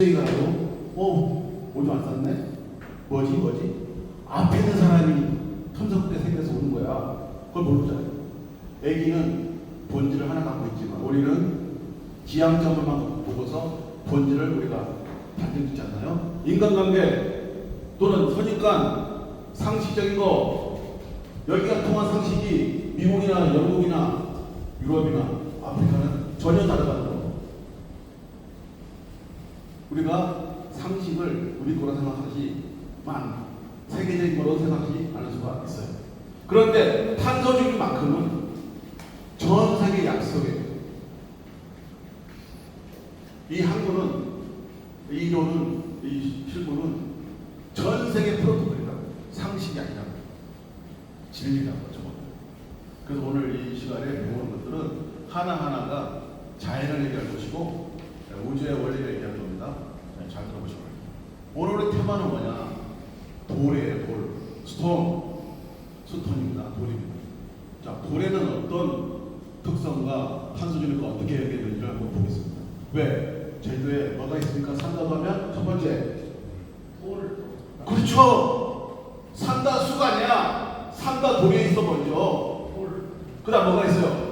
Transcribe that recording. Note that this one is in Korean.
가도 어 오줌 안 쌌네? 뭐지 뭐지? 앞에 있는 사람이 텀석게 생겨서 오는 거야. 그걸 모르잖아요 애기는 본질을 하나 갖고 있지만 우리는 지향점을만 보고서 본질을 우리가 단정짓지 않나요? 인간관계 또는 선입관 상식적인 거 여기가 통한 상식이 미국이나 영국이나 유럽이나 아프리카는 전혀 다르다는 거 우리가 상식을 우리 거라 생각하지만 세계적인 거로 생각하지 않을 수가 있어요. 그런데 탄소주기만큼은 전 세계 약속이에요. 이 항구는 이 이론은 이 실무는 전 세계 프로토콜이다. 상식이 아니라. 저거. 그래서 오늘 이 시간에 배우는 것들은 하나하나가 자연을 얘기할 것이고 우주의 원리를 얘기할 겁 3번은 뭐냐? 돌이에요, 돌. 스톤. 스톤입니다. 돌입니다. 자, 돌에는 어떤 특성과 탄소질을 어떻게 해야 되는지를 한번 보겠습니다. 왜? 제주에 뭐가 있습니까? 산다고 하면 첫 번째. 돌. 그렇죠. 산다 수가 아니야. 산다 돌에 있어 먼저. 돌. 그 다음 뭐가 있어요?